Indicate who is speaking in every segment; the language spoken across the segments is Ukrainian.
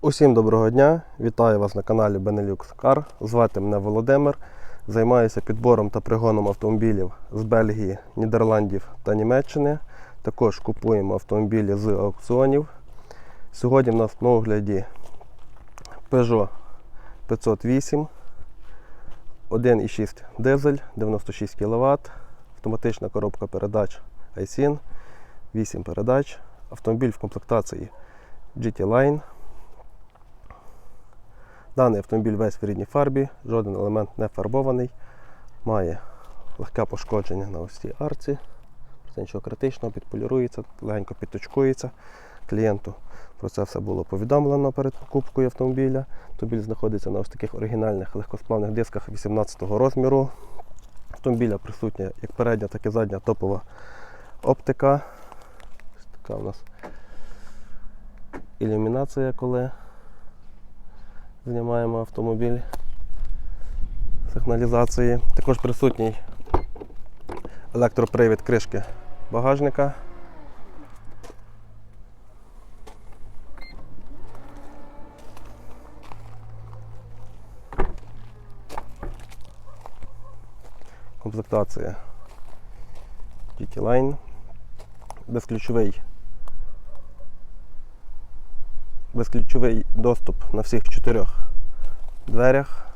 Speaker 1: Усім доброго дня! Вітаю вас на каналі Benelux Car. Звати мене Володимир. Займаюся підбором та пригоном автомобілів з Бельгії, Нідерландів та Німеччини. Також купуємо автомобілі з аукціонів. Сьогодні в нас на огляді Peugeot 508, 1,6 дизель, 96 кВт, автоматична коробка передач iSIN, 8 передач, автомобіль в комплектації GT Line. Даний автомобіль весь в рідній фарбі, жоден елемент не фарбований, має легке пошкодження на ось цій арці. Це нічого критичного, підполірується, легенько підточкується. Клієнту про це все було повідомлено перед покупкою автомобіля. Автомобіль знаходиться на ось таких оригінальних легкосплавних дисках 18 розміру. Автомобіля присутня як передня, так і задня топова оптика. Ось така у нас ілюмінація, коли знімаємо автомобіль сигналізації. Також присутній електропривід кришки багажника. Комплектація GT Line. Безключовий безключовий доступ на всіх чотирьох дверях.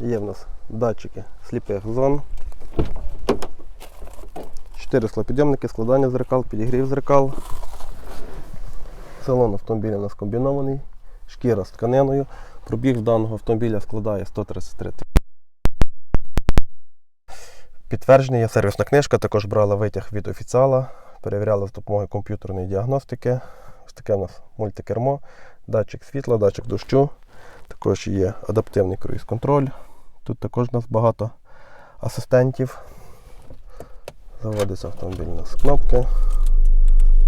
Speaker 1: Є в нас датчики сліпих зон. Чотири склопідйомники, складання зеркал, підігрів зеркал. Салон автомобіля у нас комбінований, шкіра з тканиною. Пробіг даного автомобіля складає 133 тисячі. Підтвердження є сервісна книжка, також брала витяг від офіціала, перевіряли з допомогою комп'ютерної діагностики. Ось таке у нас мультикермо, датчик світла, датчик дощу. Також є адаптивний круїз-контроль. Тут також у нас багато асистентів. Заводиться автомобіль у нас з кнопки.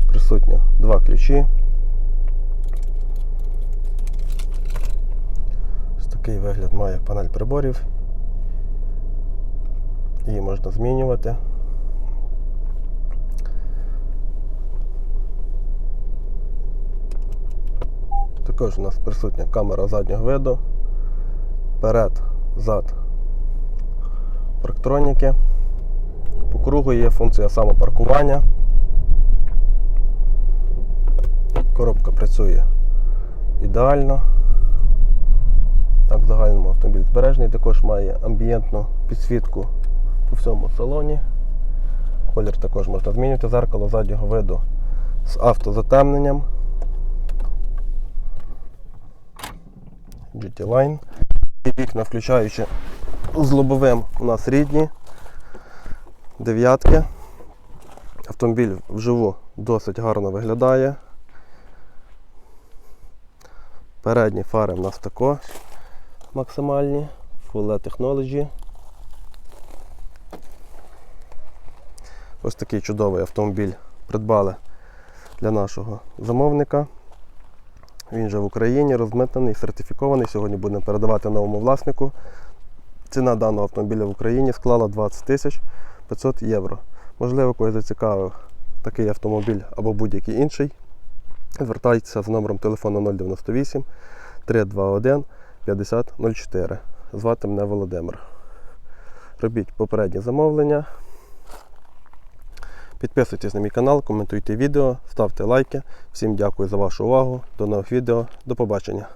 Speaker 1: Присутні два ключі. Ось такий вигляд має панель приборів. Її можна змінювати. Також у нас присутня камера заднього виду, перед, зад парктроніки. По кругу є функція самопаркування. Коробка працює ідеально. Так, в загальному автомобіль збережений, також має амбієнтну підсвітку по всьому салоні. Колір також можна змінювати, зеркало заднього виду з автозатемненням. GT Line. І Вікна, включаючи з лобовим, у нас рідні. Дев'ятки. Автомобіль вживу досить гарно виглядає. Передні фари в нас також максимальні. Full Technology. Ось такий чудовий автомобіль придбали для нашого замовника. Він же в Україні розмитнений, сертифікований. Сьогодні будемо передавати новому власнику. Ціна даного автомобіля в Україні склала 20 тисяч 500 євро. Можливо, когось зацікавив такий автомобіль або будь-який інший. Звертайтеся з номером телефону 098 321 5004. Звати мене Володимир. Робіть попереднє замовлення. Підписуйтесь на мій канал, коментуйте відео, ставте лайки. Всім дякую за вашу увагу. До нових відео. До побачення.